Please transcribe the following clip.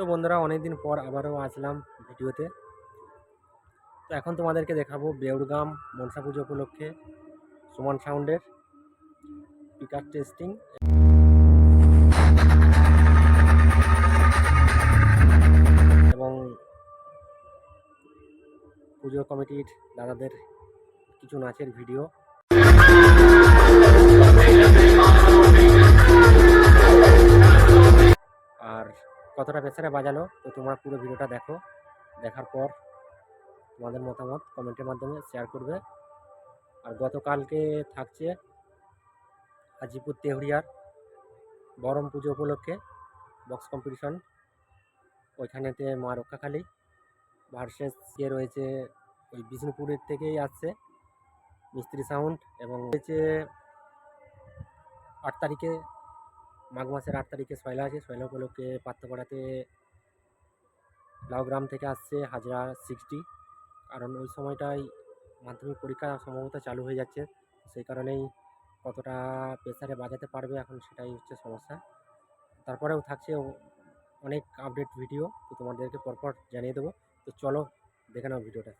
তো বন্ধুরা, অনেকদিন পর আবারও আসলাম ভিডিওতে। তো এখন তোমাদেরকে দেখাবো বেউরগাম মনসা পুজো উপলক্ষে সুমন সাউন্ডের পিকার টেস্টিং এবং পুজো কমিটির দাদাদের কিছু নাচের ভিডিও। কতটা প্রেসারে বাজালো। তো তোমরা পুরো ভিডিওটা দেখো। দেখার পর তোমাদের মতামত কমেন্টের মাধ্যমে শেয়ার করবে। আর গতকালকে থাকছে হাজিপুর তেহরিয়ার বরম পুজো উপলক্ষে বক্স কম্পিটিশন ওইখানেতে মা রক্ষাখালী ভার্সেস কে রয়েছে ওই বিষ্ণুপুরের থেকেই আসছে মিস্ত্রি সাউন্ড এবং রয়েছে আট তারিখে মাঘ মাসের আট তারিখে সয়লা আছে। সয়লা উপলক্ষে পাত্রপাড়াতে লাউগ্রাম থেকে আসছে হাজরা সিক্সটি কারণ ওই সময়টাই মাধ্যমিক পরীক্ষা সম্ভবত চালু হয়ে যাচ্ছে। সেই কারণেই কতটা প্রেসারে বাজাতে পারবে এখন সেটাই হচ্ছে সমস্যা। তারপরেও থাকছে অনেক আপডেট ভিডিও তো তোমাদেরকে পরপর জানিয়ে দেবো। তো চলো দেখে নাও ভিডিওটা